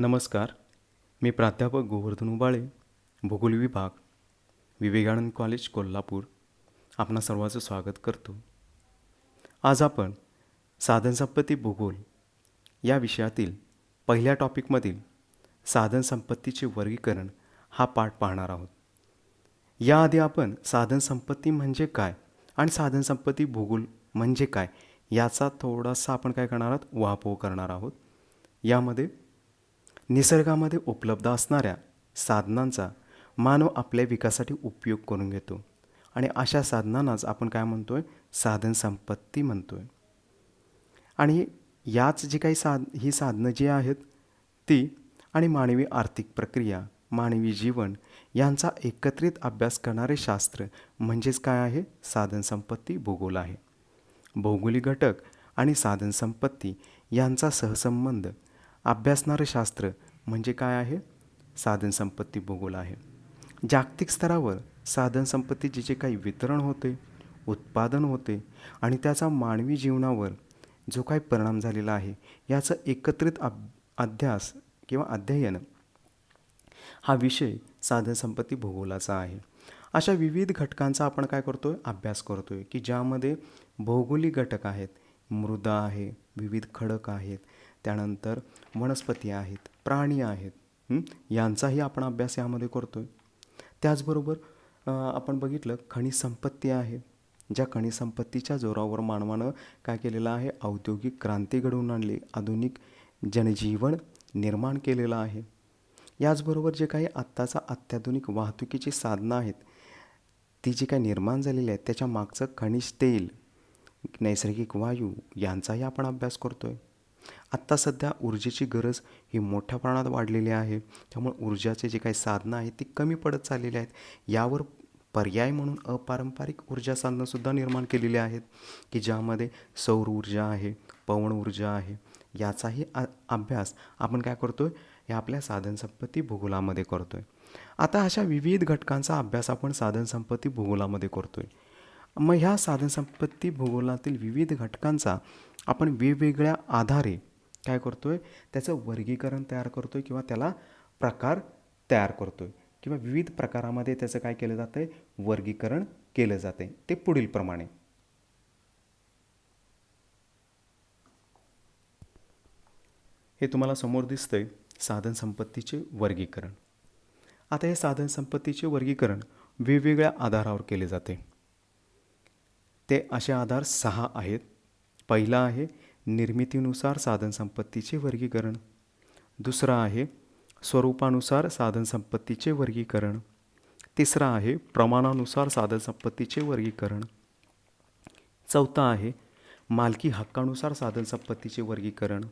नमस्कार. मी प्राध्यापक गोवर्धन उबाळे भूगोल विभाग विवेकानंद कॉलेज कोल्हापूर आपणा सर्वांचं स्वागत करतो. आज आपण साधनसंपत्ती भूगोल या विषयातील पहिल्या टॉपिकमधील साधनसंपत्तीचे वर्गीकरण हा पाठ पाहणार आहोत. याआधी आपण साधनसंपत्ती म्हणजे काय आणि साधनसंपत्ती भूगोल म्हणजे काय याचा थोडासा आपण काय करणार आहोत वापो करणार आहोत. यामध्ये निसर्गामध्ये उपलब्ध असणाऱ्या साधनांचा मानव आपल्या विकासासाठी उपयोग करून घेतो. आणि अशा साधनांनाच आपण काय म्हणतो आहे साधनसंपत्ती म्हणतो आहे आणि याच जी काही साध ही साधनं जी आहेत ती आणि मानवी आर्थिक प्रक्रिया मानवी जीवन यांचा एकत्रित अभ्यास करणारे शास्त्र म्हणजेच काय आहे? साधनसंपत्ती भूगोल आहे. भौगोलिक घटक आणि साधनसंपत्ती यांचा सहसंबंध अभ्यासणारं शास्त्र म्हणजे काय आहे? साधनसंपत्ती भूगोल आहे. जागतिक स्तरावर साधनसंपत्तीचे जे काही वितरण होते उत्पादन होते आणि त्याचा मानवी जीवनावर जो काही परिणाम झालेला आहे याचं एकत्रित अब अध्यास किंवा अध्ययन हा विषय साधनसंपत्ती भूगोलाचा आहे. अशा विविध घटकांचा आपण काय करतो आहे अभ्यास करतो आहे की ज्यामध्ये भौगोलिक घटक आहेत मृदा आहे विविध खडक आहेत त्यानंतर वनस्पती आहेत प्राणी आहेत यांचाही आपण अभ्यास यामध्ये करतो आहे त्याचबरोबर आपण बघितलं खनिज संपत्ती आहे ज्या खनिज संपत्तीच्या जोरावर मानवानं काय केलेलं आहे? औद्योगिक क्रांती घडवून आणली आधुनिक जनजीवन निर्माण केलेलं आहे. याचबरोबर जे काही आत्ताचा अत्याधुनिक वाहतुकीची साधनं आहेत ती जी काही निर्माण झालेली आहेत त्याच्या मागचं खनिज तेल नैसर्गिक वायू यांचाही आपण अभ्यास करतो आहे आत्ता सध्या ऊर्जेची गरज ही मोठ्या प्रमाणात वाढलेली आहे. त्यामुळे ऊर्जाचे जे काही साधनं आहेत ती कमी पडत चाललेली आहेत. यावर पर्याय म्हणून अपारंपरिक ऊर्जा साधनंसुद्धा निर्माण केलेली आहेत. की ज्यामध्ये सौर ऊर्जा आहे पवन ऊर्जा आहे याचाही आ अभ्यास आपण काय करतो आहे हे आपल्या साधनसंपत्ती भूगोलामध्ये करतो आहे आता अशा विविध घटकांचा अभ्यास आपण साधनसंपत्ती भूगोलामध्ये करतो आहे मग ह्या साधनसंपत्ती भूगोलातील विविध घटकांचा आपण वेगवेगळ्या आधारे काय करतो आहे त्याचं वर्गीकरण तयार करतो आहे किंवा त्याला प्रकार तयार करतो आहे किंवा विविध प्रकारामध्ये त्याचं काय केलं जातं आहे वर्गीकरण केलं जातं आहे ते पुढीलप्रमाणे हे तुम्हाला समोर दिसतंय साधनसंपत्तीचे वर्गीकरण. आता हे साधनसंपत्तीचे वर्गीकरण वेगवेगळ्या आधारावर केले जाते. ते असे आधार सहा आहेत. पहिला आहे निर्मितीनुसार साधनसंपत्तीचे वर्गीकरण. दुसरा आहे स्वरूपानुसार साधनसंपत्तीचे वर्गीकरण. तिसरा आहे प्रमाणानुसार साधनसंपत्तीचे वर्गीकरण. चौथा आहे मालकी हक्कानुसार साधनसंपत्तीचे वर्गीकरण.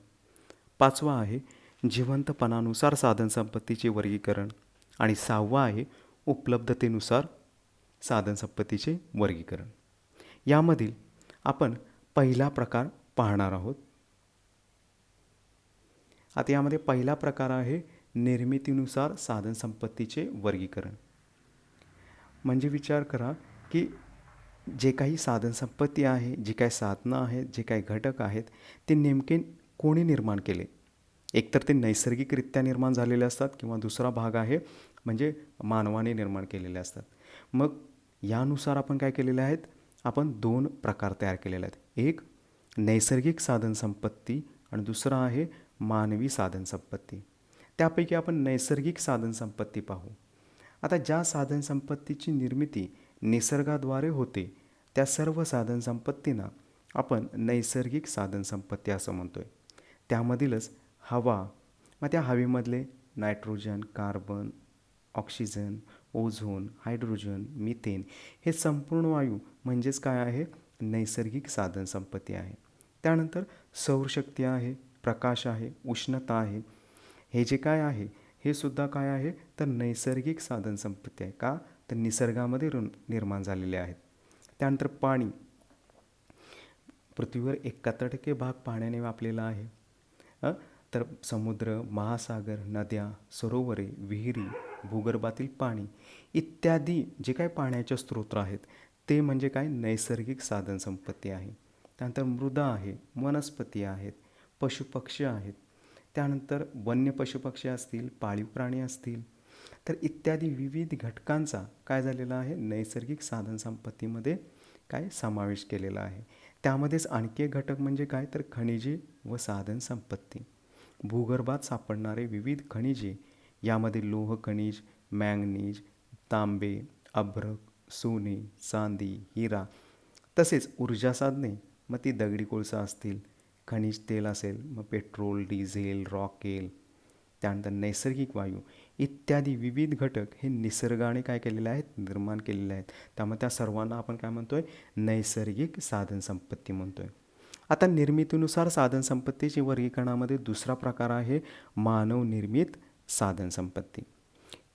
पाचवा आहे जिवंतपणानुसार साधनसंपत्तीचे वर्गीकरण. आणि सहावा आहे उपलब्धतेनुसार साधनसंपत्तीचे वर्गीकरण. यामधील आपण पहिला प्रकार पाहणार आहोत. आता यामध्ये पहिला प्रकार आहे निर्मितीनुसार साधनसंपत्तीचे वर्गीकरण. म्हणजे विचार करा की जे काही साधनसंपत्ती आहे जी काही साधनं आहेत जे काही घटक आहेत ते नेमके कोणी निर्माण केले? एकतर ते नैसर्गिकरित्या निर्माण झालेले असतात किंवा दुसरा भाग आहे म्हणजे मानवाने निर्माण केलेले असतात. मग यानुसार आपण काय केलेले आहेत? आपण दोन प्रकार तयार केलेले आहेत. एक नैसर्गिक साधनसंपत्ती आणि दुसरा आहे मानवी साधनसंपत्ती त्यापैकी आपण नैसर्गिक साधनसंपत्ती पाहू. आता ज्या साधनसंपत्तीची निर्मिती निसर्गाद्वारे होते त्या सर्व साधनसंपत्तींना आपण नैसर्गिक साधनसंपत्ती असं म्हणतो आहे त्यामधीलच हवा मग त्या हवेमधले nitrogen carbon oxygen ozone hydrogen methane हे संपूर्ण वायू म्हणजेच काय आहे? नैसर्गिक साधनसंपत्ती आहे. त्यानंतर सौरशक्ती आहे प्रकाश आहे उष्णता आहे. हे जे काय आहे हे सुद्धा काय आहे? तर नैसर्गिक साधनसंपत्ती आहे का? तर निसर्गामध्ये निर्माण झालेले आहेत. त्यानंतर पाणी. पृथ्वीवर एकाहत्तर टक्के भाग पाण्याने व्यापलेला आहे. तर समुद्र महासागर नद्या सरोवरे विहिरी भूगर्भातील पाणी इत्यादी जे काय पाण्याचे स्रोत आहेत ते म्हणजे काय? नैसर्गिक साधनसंपत्ती आहे. त्यानंतर मृदा आहे वनस्पती आहेत पशुपक्षी आहेत. त्यानंतर वन्य पशुपक्षी असतील पाळीव प्राणी असतील. तर इत्यादी विविध घटकांचा काय झालेला आहे? नैसर्गिक साधनसंपत्तीमध्ये काय समावेश केलेला आहे. त्यामध्येच आणखी एक घटक म्हणजे काय? तर खनिजे व साधनसंपत्ती. भूगर्भात सापडणारे विविध खनिजे यामध्ये लोह खनिज मॅंगनीज तांबे अभ्रक सोने चांदी हिरा तसेच ऊर्जा साधने मग ती दगडी कोळसा असतील खनिज तेल असेल मग पेट्रोल डिझेल रॉकेल त्यानंतर नैसर्गिक वायू इत्यादी विविध घटक हे निसर्गाने काय केलेले आहेत निर्माण केलेले आहेत. त्यामुळे त्या सर्वांना आपण काय म्हणतो आहे नैसर्गिक साधनसंपत्ती म्हणतो आहे आता निर्मितीनुसार साधनसंपत्तीची वर्गीकरणामध्ये दुसरा प्रकार आहे मानवनिर्मित साधनसंपत्ती.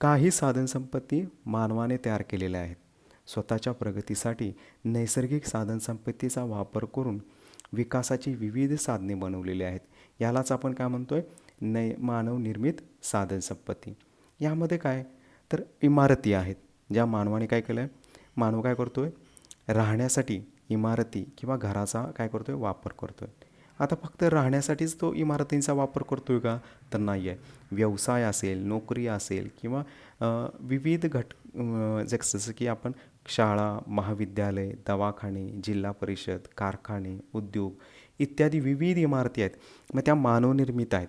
काही साधनसंपत्ती मानवाने तयार केलेल्या आहेत. स्वतःच्या प्रगतीसाठी नैसर्गिक साधनसंपत्तीचा वापर करून विकासाची विविध साधने बनवलेली आहेत. यालाच आपण काय म्हणतो आहे नै मानवनिर्मित साधनसंपत्ती. यामध्ये काय? तर इमारती आहेत. ज्या मानवाने काय केलं आहे मानव काय करतो आहे राहण्यासाठी इमारती किंवा घराचा काय करतो आहे वापर करतो आहे आता फक्त राहण्यासाठीच तो इमारतींचा वापर करतो आहे का? तर नाही आहे. व्यवसाय असेल नोकरी असेल किंवा विविध घट अ, जसं की आपण शाळा महाविद्यालय दवाखाने जिल्हा परिषद कारखाने उद्योग इत्यादी विविध इमारती आहेत. मग त्या मानवनिर्मित आहेत.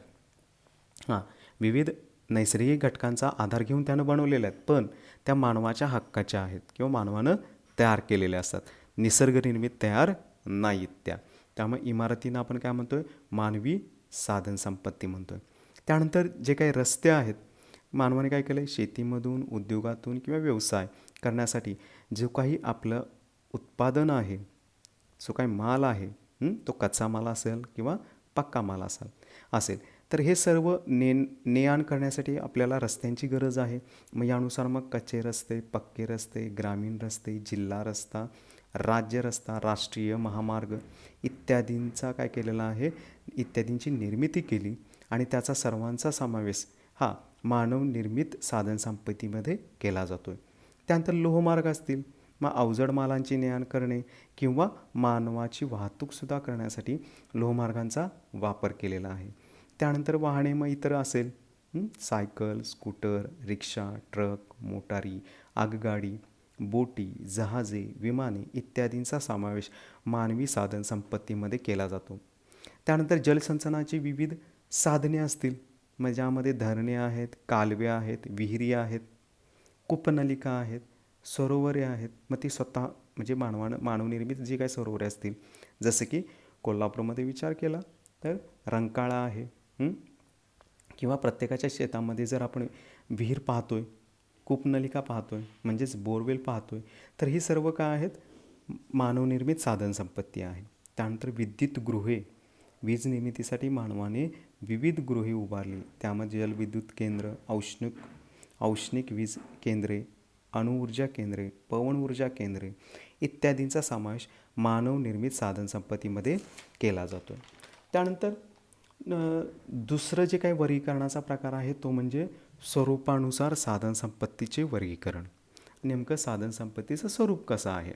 हां विविध नैसर्गिक घटकांचा आधार घेऊन त्यानं बनवलेल्या आहेत. पण त्या मानवाच्या हक्काच्या आहेत किंवा मानवानं तयार केलेल्या असतात. निसर्गनिर्मित तयार नाहीत त्या. त्यामुळे इमारतींना आपण काय म्हणतो आहे मानवी साधनसंपत्ती म्हणतो आहे त्यानंतर जे काही रस्ते आहेत मानवाने काय केलं आहे शेतीमधून उद्योगातून किंवा व्यवसाय करण्यासाठी जो काही आपलं उत्पादन आहे जो काही माल आहे तो कच्चा माल असेल किंवा पक्का माल असेल असेल तर हे सर्व ने ने आण करण्यासाठी आपल्याला रस्त्यांची गरज आहे. मग यानुसार मग कच्चे रस्ते पक्के रस्ते ग्रामीण रस्ते जिल्हा रस्ता राज्य रस्ता राष्ट्रीय महामार्ग इत्यादींचा काय केलेला आहे? इत्यादींची निर्मिती केली आणि त्याचा सर्वांचा समावेश हा मानवनिर्मित साधनसंपत्तीमध्ये केला जातो आहे त्यानंतर लोहमार्ग असतील मग अवजड मालांची ने आण करणे किंवा मानवाची वाहतूकसुद्धा करण्यासाठी लोहमार्गांचा वापर केलेला आहे. त्यानंतर वाहने मग इतर असेल सायकल स्कूटर रिक्षा ट्रक मोटारी आगगाडी बोटी जहाजे विमाने इत्यादींचा समावेश मानवी साधनसंपत्तीमध्ये केला जातो. त्यानंतर जलसंचनाची विविध साधने असतील मग ज्यामध्ये धरणे आहेत कालवे आहेत विहिरी आहेत कूपनलिका आहेत सरोवरे आहेत मग ती स्वतः म्हणजे मानवानं मानवनिर्मित जी काही सरोवरे असतील जसं की कोल्हापूरमध्ये विचार केला तर रंकाळा आहे किंवा प्रत्येकाच्या शेतामध्ये जर आपण विहीर पाहतोय कूपनलिका पाहतोय म्हणजेच बोरवेल पाहतोय तर ही सर्व काय आहेत? मानवनिर्मित साधनसंपत्ती आहे. त्यानंतर विद्युत गृहे. वीज निर्मितीसाठी मानवाने विविध गृहे उभारली. त्यामध्ये जलविद्युत केंद्र औष्णिक औष्णिक वीज केंद्रे अणुऊर्जा केंद्रे पवन ऊर्जा केंद्रे इत्यादींचा समावेश मानवनिर्मित साधनसंपत्तीमध्ये केला जातो त्यानंतर दुसरं जे काही वर्गीकरणाचा प्रकार आहे तो म्हणजे स्वरूपानुसार साधनसंपत्तीचे वर्गीकरण. नेमकं साधनसंपत्तीचं स्वरूप कसं आहे?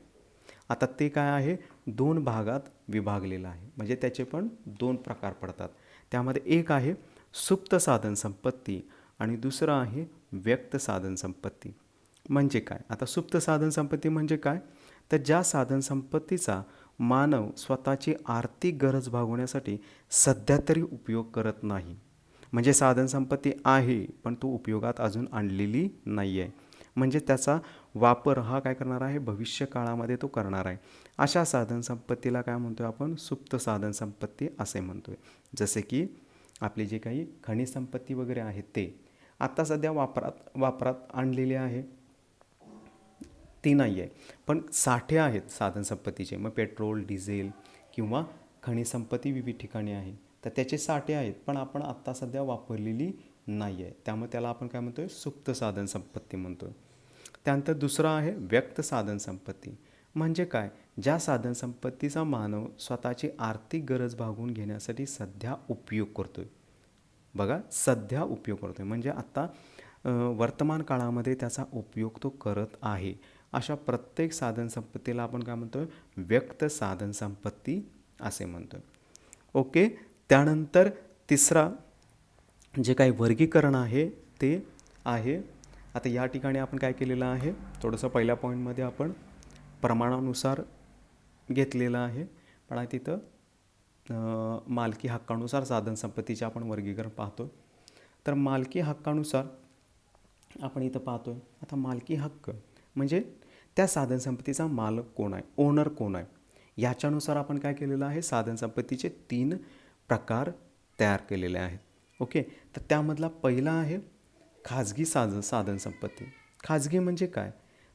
आता ते काय आहे? दोन भागात विभागलेलं आहे. म्हणजे त्याचे पण दोन प्रकार पडतात. त्यामध्ये एक आहे सुप्त साधनसंपत्ती आणि दुसरं आहे व्यक्त साधनसंपत्ती. म्हणजे काय? आता सुप्त साधनसंपत्ती म्हणजे काय? तर ज्या साधनसंपत्तीचा मानव स्वतःची आर्थिक गरज भागवण्यासाठी सध्या तरी उपयोग करत नाही. म्हणजे साधनसंपत्ती आहे पण तो उपयोगात अजून आणलेली नाही आहे म्हणजे त्याचा वापर हा काय करणार आहे? भविष्य काळामध्ये तो करणार आहे. अशा साधनसंपत्तीला काय म्हणतो आहे आपण? सुप्त साधनसंपत्ती असे म्हणतो आहे जसे की आपली जे काही खनिज संपत्ती वगैरे आहेत ते आत्ता सध्या वापरात वापरात आणलेले आहे. ती नाही आहे पण साठे आहेत साधनसंपत्तीचे. मग पेट्रोल डिझेल किंवा खनिज संपत्ती विविध ठिकाणी आहे. तर त्याचे साठे आहेत पण आपण आत्ता सध्या वापरलेली नाही आहे त्यामुळे त्याला आपण काय म्हणतो आहे सुप्त साधनसंपत्ती आहे त्यानंतर दुसरं आहे व्यक्त साधनसंपत्ती म्हणजे काय? ज्या साधनसंपत्तीचा मानव स्वतःची आर्थिक गरज भागवून घेण्यासाठी सध्या उपयोग करतो आहे बघा सध्या उपयोग करतो आहे म्हणजे आत्ता वर्तमान काळामध्ये त्याचा उपयोग तो करत आहे. अशा प्रत्येक साधनसंपत्तीला आपण काय म्हणतोय? व्यक्त साधनसंपत्ती असे म्हणतोय. ओके? त्यानंतर तिसरा जे काही वर्गीकरण आहे ते आहे. आता या ठिकाणी आपण काय केलेलं आहे थोडंसं पहिल्या पॉईंटमध्ये आपण प्रमाणानुसार घेतलेलं आहे. पण आहे तिथं मालकी हक्कानुसार साधनसंपत्तीचे आपण वर्गीकरण पाहतो तर मालकी हक्कानुसार आपण इथं पाहतो आहे आता मालकी हक्क म्हणजे त्या साधनसंपत्तीचा मालक कोण आहे ओनर कोण आहे? याच्यानुसार आपण काय केलेलं आहे साधनसंपत्तीचे तीन प्रकार तयार केलेले आहेत. ओके? तर त्यामधला पहिला आहे खाजगी साधन साधनसंपत्ती. खाजगी म्हणजे काय?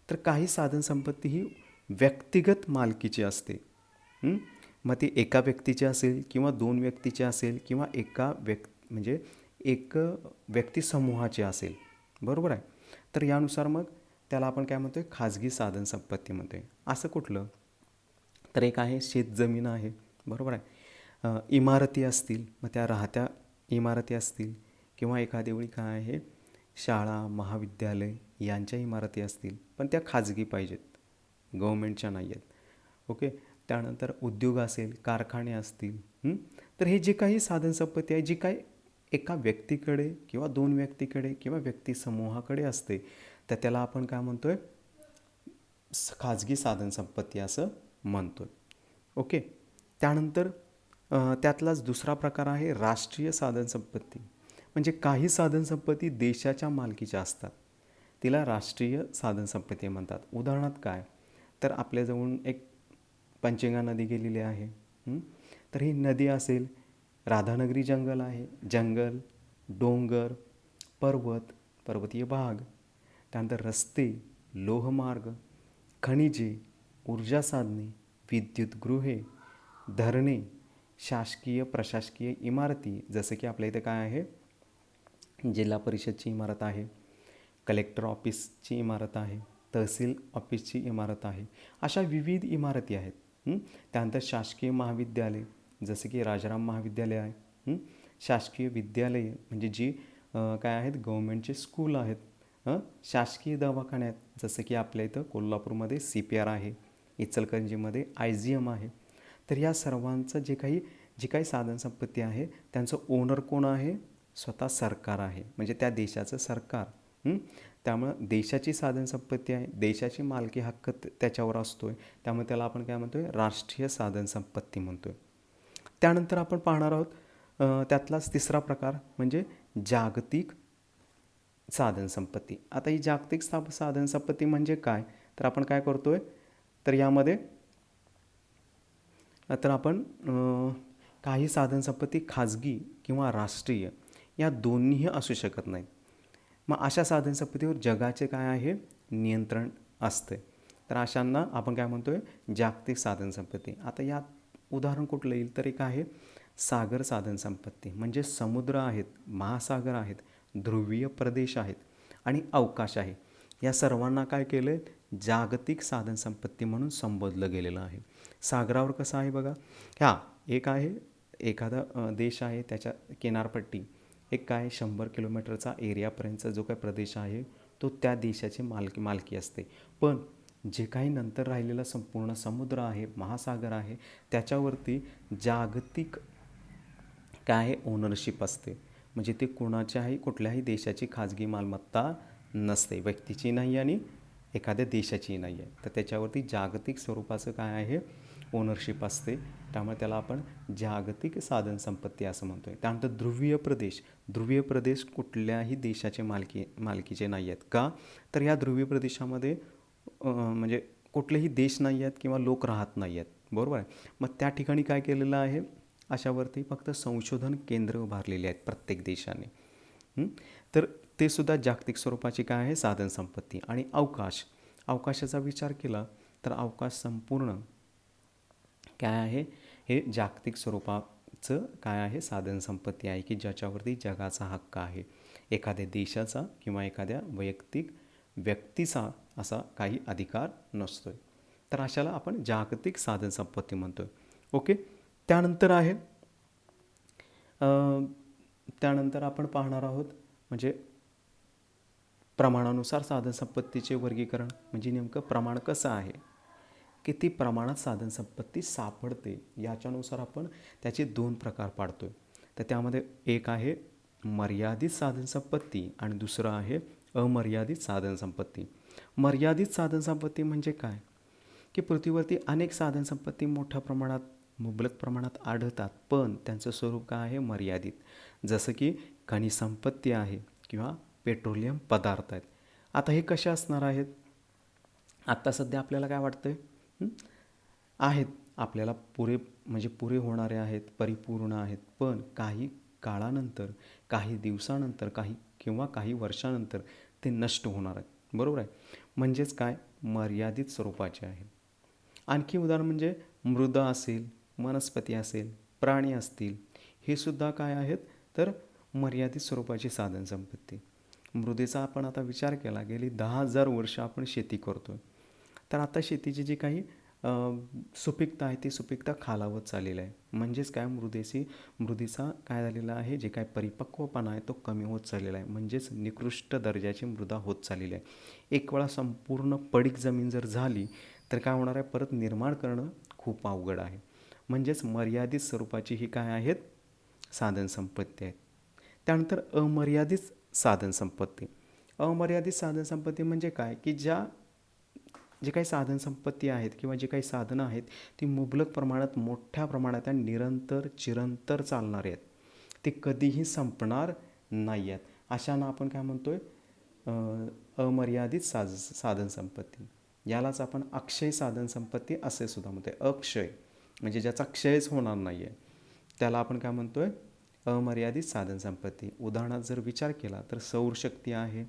तर काही साधनसंपत्ती ही व्यक्तिगत मालकीची असते. मग ती एका व्यक्तीची असेल किंवा दोन व्यक्तीची असेल किंवा एका व्यक् म्हणजे एक व्यक्तिसमूहाची असेल. बरोबर आहे? तर यानुसार मग त्याला आपण काय म्हणतो आहे खाजगी साधनसंपत्तीमध्ये म्हणतो आहे असं कुठलं? तर एक आहे शेतजमीन आहे. बरोबर आहे? इमारती असतील मग त्या राहत्या इमारती असतील किंवा एखादी वेळी काय आहे शाळा महाविद्यालय यांच्या इमारती असतील पण त्या खाजगी पाहिजेत. गव्हर्मेंटच्या नाही आहेत. ओके? त्यानंतर उद्योग असेल कारखाने असतील तर हे जे काही साधनसंपत्ती आहे जी काही एका व्यक्तीकडे किंवा दोन व्यक्तीकडे किंवा व्यक्तिसमूहाकडे असते तर त्याला आपण काय म्हणतो आहे खाजगी साधनसंपत्ती असं म्हणतो ओके? त्यानंतर त्यातलाच दुसरा प्रकार आहे राष्ट्रीय साधनसंपत्ती. म्हणजे काही साधनसंपत्ती देशाच्या मालकीच्या असतात. तिला राष्ट्रीय साधनसंपत्ती म्हणतात. उदाहरणार्थ काय? तर आपल्याजवळून एक पंचेंगा नदी गेलेली आहे. तर ही नदी असेल राधानगरी जंगल आहे. जंगल डोंगर पर्वत पर्वतीय भाग. त्यानंतर रस्ते लोहमार्ग खनिजे ऊर्जा साधने विद्युतगृहे धरणे शासकीय प्रशासकीय इमारती जसं की आपल्या इथं काय आहे? जिल्हा परिषदची इमारत आहे कलेक्टर ऑफिसची इमारत आहे तहसील ऑफिसची इमारत आहे अशा विविध इमारती आहेत. त्यानंतर शासकीय महाविद्यालय जसं की राजाराम महाविद्यालय आहे. शासकीय विद्यालय म्हणजे जी काय आहेत? गव्हर्मेंटचे स्कूल आहेत. हं? शासकीय दवाखाने आहेत जसं की आपल्या इथं कोल्हापूरमध्ये सी पी आर आहे इचलकरंजीमध्ये आय जी एम आहे. तर या सर्वांचं जे काही जी काही साधनसंपत्ती आहे त्यांचं ओनर कोण आहे? स्वतः सरकार आहे. म्हणजे त्या देशाचं सरकार. त्यामुळं देशाची साधनसंपत्ती आहे. देशाची मालकी हक्क त्याच्यावर असतो आहे त्यामुळे त्याला आपण काय म्हणतो आहे राष्ट्रीय साधनसंपत्ती म्हणतो आहे त्यानंतर आपण पाहणार आहोत त्यातलाच तिसरा प्रकार म्हणजे जागतिक साधनसंपत्ती आता ही जागतिक स्थाप साधनसंपत्ती म्हणजे काय? तर आपण काय करतो आहे तर यामध्ये तर आपण काही साधनसंपत्ती खाजगी किंवा राष्ट्रीय या दोन्हीही असू शकत नाहीत. मग अशा साधनसंपत्तीवर जगाचे काय आहे? नियंत्रण असते. तर अशांना आपण काय म्हणतो आहे जागतिक साधनसंपत्ती. आता यात उदाहरण कुठलं येईल तर एक आहे सागर साधनसंपत्ती. म्हणजे समुद्र आहेत महासागर आहेत ध्रुवीय प्रदेश आहेत आणि अवकाश आहे. या सर्वांना काय केलं आहे जागतिक साधनसंपत्ती म्हणून संबोधलं गेलेलं आहे. सागरावर कसं आहे बघा? ह्या एक आहे एखादा देश आहे त्याच्या किनारपट्टी. एक काय शंभर किलोमीटरचा एरियापर्यंतचा जो काही प्रदेश आहे तो त्या देशाची मालकी मालकी असते. पण जे काही नंतर राहिलेला संपूर्ण समुद्र आहे महासागर आहे त्याच्यावरती जागतिक काय आहे ओनरशिप असते. म्हणजे ते कोणाच्याही कुठल्याही देशाची खाजगी मालमत्ता नसते. व्यक्तीची नाही आणि एखाद्या देशाची नाही आहे तर त्याच्यावरती जागतिक स्वरूपाचं काय आहे? ओनरशिप असते. त्यामुळे त्याला आपण जागतिक साधनसंपत्ती असं म्हणतो आहे त्यानंतर ध्रुवीय प्रदेश. ध्रुवीय प्रदेश कुठल्याही देशाचे मालकी मालकीचे नाही आहेत का? तर या ध्रुवीय प्रदेशामध्ये म्हणजे कुठलेही देश नाही आहेत किंवा लोक राहत नाही आहेत बरोबर आहे? मग त्या ठिकाणी काय केलेलं आहे? अशावरती फक्त संशोधन केंद्र उभारलेली आहेत प्रत्येक देशाने. तर ते सुद्धा जागतिक स्वरूपाची काय आहे? साधनसंपत्ती आणि अवकाश. अवकाशाचा विचार केला तर अवकाश संपूर्ण काय आहे? हे जागतिक स्वरूपाचं काय आहे? साधनसंपत्ती आहे की ज्याच्यावरती जगाचा हक्क आहे. एखाद्या देशाचा किंवा एखाद्या वैयक्तिक व्यक्तीचा असा काही अधिकार नसतो आहे तर अशाला आपण जागतिक साधनसंपत्ती म्हणतो आहे ओके? त्यानंतर आहे त्यानंतर आपण पाहणार आहोत म्हणजे प्रमाणानुसार साधनसंपत्तीचे वर्गीकरण म्हणजे नेमकं प्रमाण कसं आहे? किती प्रमाणात साधनसंपत्ती सापडते? याच्यानुसार आपण त्याचे दोन प्रकार पाडतो आहे तर त्यामध्ये एक आहे मर्यादित साधनसंपत्ती आणि दुसरं आहे अमर्यादित साधनसंपत्ती. मर्यादित साधनसंपत्ती म्हणजे काय? की पृथ्वीवरती अनेक साधनसंपत्ती मोठ्या प्रमाणात मुबलक प्रमाणात आढळतात पण त्यांचं स्वरूप काय आहे? मर्यादित. जसं की खनिज संपत्ती आहे किंवा पेट्रोलियम पदार्थ आहेत. आता हे कसे असणार आहेत? आत्ता सध्या आपल्याला काय वाटतं आहे आहेत. आपल्याला पुरे म्हणजे पुरे होणारे आहेत परिपूर्ण आहेत. पण काही काळानंतर काही दिवसानंतर काही किंवा काही वर्षानंतर ते नष्ट होणार आहेत. बरोबर आहे? म्हणजेच काय? मर्यादित स्वरूपाचे आहे आणखी उदाहरण म्हणजे मृदा असेल वनस्पती असेल प्राणी असतील हे सुद्धा काय आहेत? तर मर्यादित स्वरूपाची साधनसंपत्ती मृदेचा आपण आता विचार केला गेली दहा हजार वर्ष आपण शेती करतो तर आता शेतीची जी काही सुपिकता सुपीकता आहे ती सुपीकता खालावत चाललेली आहे. म्हणजेच काय मृदेशी मृदेचा काय झालेला आहे जे काय परिपक्वपणा आहे तो कमी होत चाललेला आहे. म्हणजेच निकृष्ट दर्जाची मृदा होत चाललेली आहे. एक वेळा संपूर्ण पडीक जमीन जर झाली तर काय होणार आहे? परत निर्माण करणं खूप अवघड आहे. म्हणजेच मर्यादित स्वरूपाची ही काय आहेत? साधनसंपत्ती आहेत. त्यानंतर अमर्यादित साधनसंपत्ती अमर्यादित साधनसंपत्ती म्हणजे काय? की ज्या जे काही साधनसंपत्ती आहेत किंवा जे काही साधनं आहेत ती मुबलक प्रमाणात मोठ्या प्रमाणात आणि निरंतर चिरंतर चालणारी आहेत. ते कधीही संपणार नाही आहेत. अशांना आपण काय म्हणतो आहे अमर्यादित साध साधनसंपत्ती यालाच आपण अक्षय साधनसंपत्ती असे सुद्धा म्हणतो अक्षय म्हणजे ज्याचा क्षयच होणार नाही आहे त्याला आपण काय म्हणतो आहे अमर्यादित साधनसंपत्ती उदाहरणात जर विचार केला तर सौरशक्ती आहे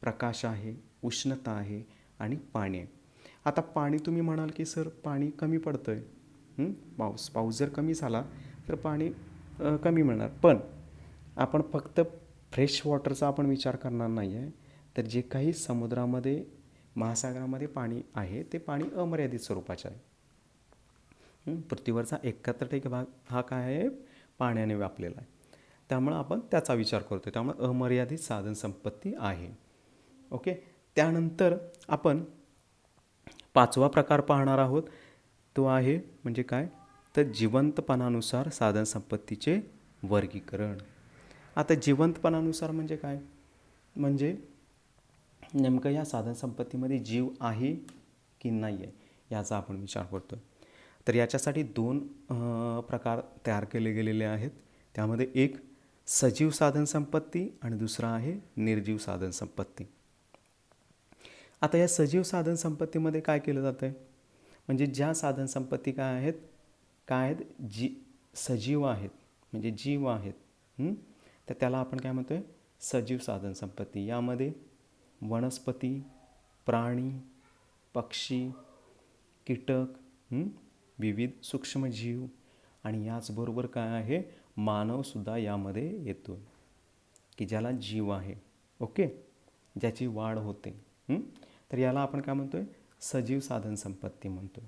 प्रकाश आहे उष्णता आहे आणि पाणी आहे. आता पाणी तुम्ही म्हणाल की सर पाणी कमी पडतं आहे पाऊस पाऊस जर कमी झाला तर पाणी कमी मिळणार. पण आपण फक्त फ्रेश वॉटरचा आपण विचार करणार नाही आहे तर जे काही समुद्रामध्ये महासागरामध्ये पाणी आहे ते पाणी अमर्यादित स्वरूपाचे आहे. पृथ्वीवरचा एकाहत्तर टक्के भाग हा काय आहे? पाण्याने व्यापलेला आहे. त्यामुळं आपण त्याचा विचार करतो त्यामुळे अमर्यादित साधनसंपत्ती आहे. ओके? त्यानंतर आपण पाचवा प्रकार पाहणार आहोत. तो आहे म्हणजे काय? तर जिवंतपणानुसार साधनसंपत्तीचे वर्गीकरण. आता जिवंतपणानुसार म्हणजे काय? म्हणजे नेमकं या साधनसंपत्तीमध्ये जीव आहे की नाही आहे याचा आपण विचार करतो तर याच्यासाठी दोन प्रकार तयार केले गेलेले आहेत. त्यामध्ये एक सजीव साधनसंपत्ती आणि दुसरा आहे निर्जीव साधनसंपत्ती आता या सजीव साधनसंपत्तीमध्ये काय केलं जातं आहे म्हणजे ज्या साधनसंपत्ती काय आहेत? काय आहेत? जी सजीव आहेत. म्हणजे जीव आहेत. तर त्याला आपण काय म्हणतो आहे सजीव साधनसंपत्ती यामध्ये वनस्पती प्राणी पक्षी कीटक विविध सूक्ष्मजीव आणि याचबरोबर काय आहे? मानवसुद्धा यामध्ये येतो. की ज्याला जीव आहे ओके? ज्याची वाढ होते. तर याला आपण काय म्हणतो आहे सजीव साधनसंपत्ती म्हणतो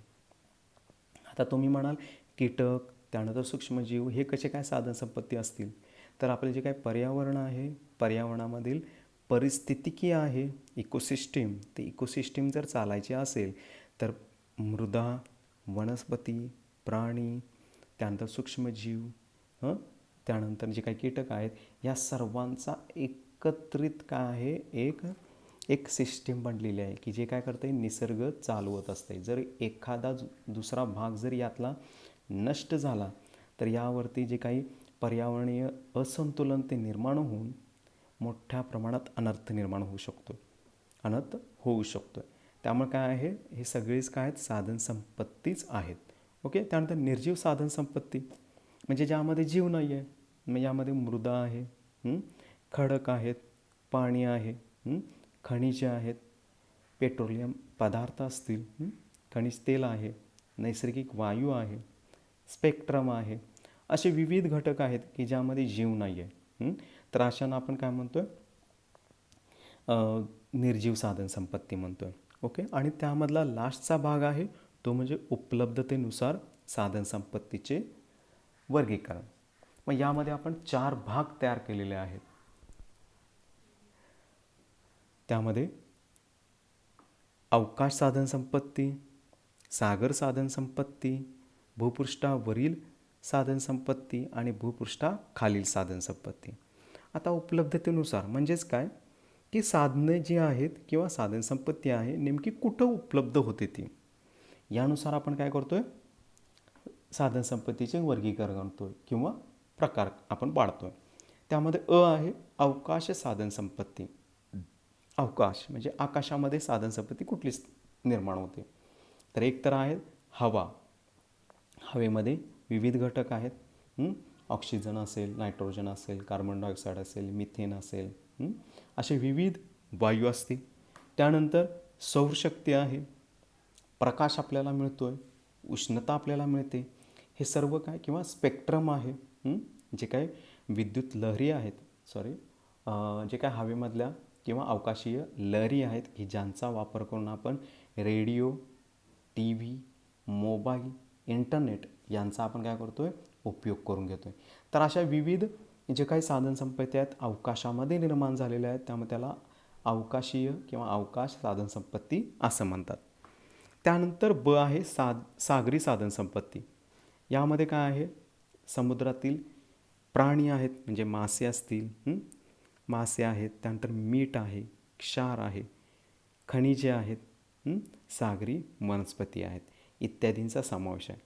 आता तुम्ही म्हणाल कीटक त्यानंतर सूक्ष्मजीव हे कसे काय साधनसंपत्ती असतील? तर आपले जे काय पर्यावरण आहे पर्यावरणामधील परिस्थितिकी आहे इकोसिस्टीम ते इकोसिस्टीम जर चालायची असेल तर मृदा वनस्पती प्राणी त्यानंतर सूक्ष्मजीव हं? त्यानंतर जे काही कीटक आहेत या सर्वांचा एकत्रित काय आहे? एक एक सिस्टीम बनलेली आहे की जे काय करते निसर्ग चालवत असते जर एखादा दुसरा भाग जर यातला नष्ट झाला तर यावरती जे काही पर्यावरणीय असंतुलन ते निर्माण होऊन मोठ्या प्रमाणात अनर्थ निर्माण होऊ शकतो अनर्थ होऊ शकतो त्यामुळे काय आहे? हे सगळेच काय आहेत? साधनसंपत्तीच आहेत. ओके? त्यानंतर निर्जीव साधनसंपत्ती म्हणजे ज्यामध्ये जीव नाही आहे मग यामध्ये मृदा आहे. खडक आहेत. पाणी आहे. खनिजे आहेत. पेट्रोलियम पदार्थ असतील. खनिज तेल आहे. नैसर्गिक वायू आहे. स्पेक्ट्रम आहे. असे विविध घटक आहेत की ज्यामध्ये जीव नाही आहे तर अशांना आपण काय म्हणतो आहे निर्जीव साधन संपत्ती म्हणतो आहे ओके आणि त्यामधला लास्टचा भाग आहे तो म्हणजे उपलब्धतेनुसार साधन संपत्तीचे वर्गीकरण. मग यामध्ये आपण चार भाग तयार केलेले आहेत. त्यामध्ये अवकाश साधन संपत्ती सागर साधन संपत्ती भूपृष्ठावरील साधन संपत्ती आणि भूपृष्ठाखालील साधनसंपत्ती आता उपलब्धतेनुसार म्हणजेच काय? की साधनं जी आहेत किंवा साधनसंपत्ती आहे नेमकी कुठं उपलब्ध होते ती? यानुसार आपण काय करतो आहे साधनसंपत्तीचे वर्गीकरण करतो आहे किंवा प्रकार आपण पाडतो आहे त्यामध्ये अ आहे अवकाश साधनसंपत्ती. अवकाश म्हणजे आकाशामध्ये साधनसंपत्ती कुठलीच निर्माण होते. तर एक तर आहे हवा. हवेमध्ये विविध घटक आहेत. ऑक्सिजन असेल नायट्रोजन असेल कार्बन डायऑक्साईड असेल मिथेन असेल. असे विविध वायू असतील. त्यानंतर सौरशक्ती आहे. प्रकाश आपल्याला मिळतो आहे उष्णता आपल्याला मिळते. हे सर्व काय? किंवा स्पेक्ट्रम आहे. जे काय विद्युत लहरी आहेत. सॉरी जे काय हवेमधल्या किंवा अवकाशीय लहरी आहेत की ज्यांचा वापर करून आपण radio T V mobile internet यांचा आपण काय करतो आहे उपयोग करून घेतो आहे तर अशा विविध जे काही साधनसंपत्ती आहेत अवकाशामध्ये निर्माण झालेल्या आहेत त्यामुळे त्याला अवकाशीय किंवा अवकाश साधनसंपत्ती असं म्हणतात. त्यानंतर ब आहे साद सागरी साधनसंपत्ती यामध्ये काय आहे? समुद्रातील प्राणी आहेत म्हणजे मासे असतील मासे आहेत त्यानंतर मीठ आहे क्षार आहे खनिजे आहेत सागरी वनस्पती आहेत इत्यादींचा समावेश आहे.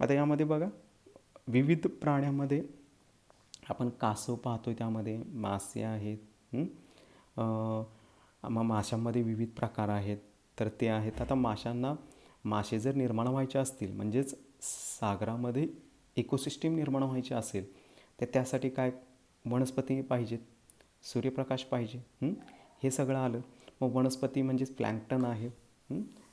आता यामध्ये बघा विविध प्राण्यामध्ये आपण कासव पाहतो त्यामध्ये मासे आहेत मग माशांमध्ये विविध प्रकार आहेत. तर ते आहेत. आता माशांना मासे जर निर्माण व्हायचे असतील म्हणजेच सागरामध्ये इकोसिस्टीम निर्माण व्हायचे असेल तर त्यासाठी काय वनस्पती पाहिजेत? सूर्यप्रकाश पाहिजे हे? सगळं आलं. मग वनस्पती म्हणजेच प्लँक्टन आहे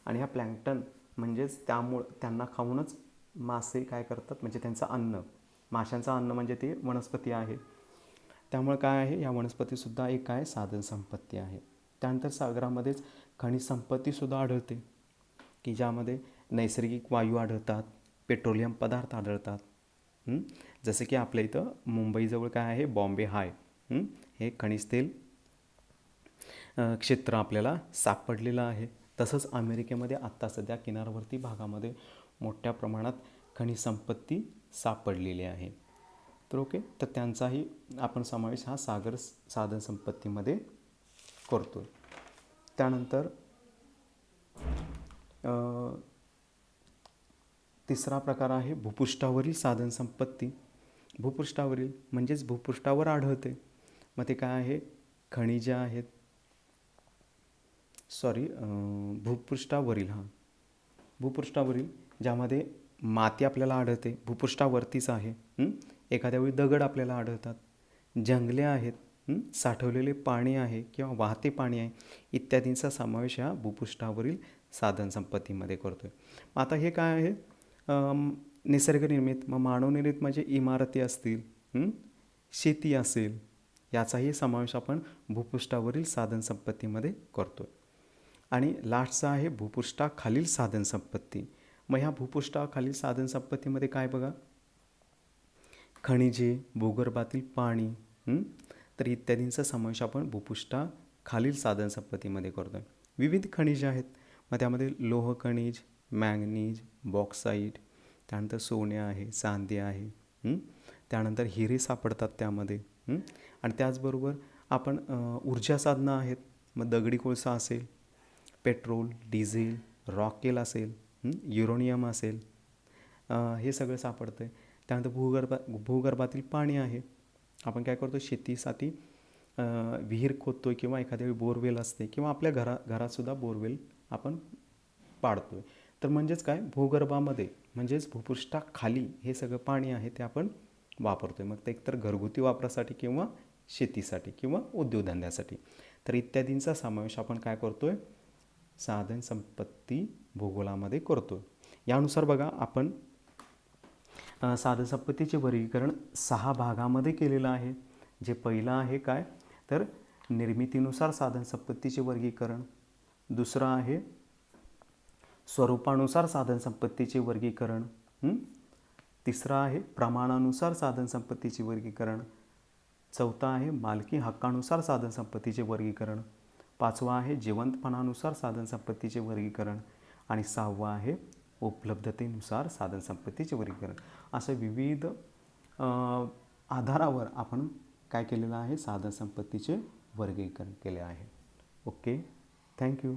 आणि ह्या प्लँक्टन म्हणजेच त्यामुळं त्यांना खाऊनच मासे काय करतात? म्हणजे त्यांचं अन्न. माशांचं अन्न म्हणजे ते वनस्पती आहे. त्यामुळे काय आहे? या वनस्पतीसुद्धा एक काय? साधनसंपत्ती आहे. त्यानंतर सागरामध्येच खनिज संपत्तीसुद्धा आढळते की ज्यामध्ये नैसर्गिक वायू आढळतात पेट्रोलियम पदार्थ आढळतात. जसं जसे की आपल्या इथं मुंबईजवळ काय आहे? बॉम्बे हाय. हे? खनिज तेल क्षेत्र आपल्याला सापडलेलं आहे. तसंच अमेरिकेमध्ये आत्ता सध्या किनारवर्ती भागामध्ये मोठ्या प्रमाणात खनिज संपत्ती सापडलेली आहे. तर ओके तर त्यांचाही आपण समावेश हा सागर साधन संपत्तीमध्ये करतो त्यानंतर तिसरा प्रकार आहे भूपृष्ठावरील साधन संपत्ती. भूपृष्ठावरील म्हणजेच भूपृष्ठावर आढळते. मग ते काय आहे? खनिजे आहेत. सॉरी भूपृष्ठावरील हां. भूपृष्ठावरील ज्यामध्ये माती आपल्याला आढळते भूपृष्ठावरतीच आहे एखाद्या वेळी दगड आपल्याला आढळतात. जंगले आहेत साठवलेले पाणी आहे किंवा वाहते पाणी आहे इत्यादींचा समावेश हा भूपृष्ठावरील साधनसंपत्तीमध्ये करतो आहे मग आता हे काय आहे? निसर्गनिर्मित मग मानवनिर्मित म्हणजे इमारती असतील शेती असेल याचाही समावेश आपण भूपृष्ठावरील साधनसंपत्तीमध्ये करतो आहे आणि लास्टचा आहे भूपृष्ठाखालील साधनसंपत्ती. मग ह्या भूपृष्ठाखालील साधनसंपत्तीमध्ये काय बघा? खनिजे भूगर्भातील पाणी तर इत्यादींचा समावेश आपण भूपृष्ठाखालील साधनसंपत्तीमध्ये करतो आहे विविध खनिजे आहेत. मग त्यामध्ये लोह खनिज मॅंगनीज बॉक्साईट त्यानंतर सोने आहे चांदी आहे त्यानंतर हिरे सापडतात त्यामध्ये आणि त्याचबरोबर आपण ऊर्जा साधनं आहेत. मग दगडी कोळसा असेल पेट्रोल डिझेल रॉकेल असेल युरोनियम असेल. हे सगळं सापडतं आहे त्यानंतर भूगर्भा भूगर्भातील पाणी आहे. आपण काय करतो? शेतीसाठी विहीर खोदतो आहे किंवा एखाद्या वेळी बोरवेल असते किंवा आपल्या घरा घरातसुद्धा बोरवेल आपण पाडतो आहे तर म्हणजेच काय? भूगर्भामध्ये म्हणजेच भूपृष्ठाखाली हे सगळं पाणी आहे ते आपण वापरतो आहे मग ते एकतर घरगुती वापरासाठी किंवा शेतीसाठी किंवा उद्योगधंद्यासाठी. तर इत्यादींचा समावेश आपण काय करतो आहे साधन संपत्ती भूगोलामध्ये करतो यानुसार बघा आपण साधसंपत्तीचे वर्गीकरण सहा भागामध्ये केलेलं आहे. जे पहिलं आहे काय? तर निर्मितीनुसार साधनसंपत्तीचे वर्गीकरण. दुसरं आहे स्वरूपानुसार साधनसंपत्तीचे वर्गीकरण. तिसरं आहे प्रमाणानुसार साधनसंपत्तीचे वर्गीकरण. चौथा आहे मालकी हक्कानुसार साधनसंपत्तीचे वर्गीकरण. पाचवा आहे जिवंतपणानुसार साधनसंपत्तीचे वर्गीकरण. आणि सहावा आहे उपलब्धतेनुसार साधन संपत्तीचे वर्गीकरण. असं विविध आधारावर आपण काय केलेलं आहे? साधन संपत्तीचे वर्गीकरण केले आहे. ओके? Thank you.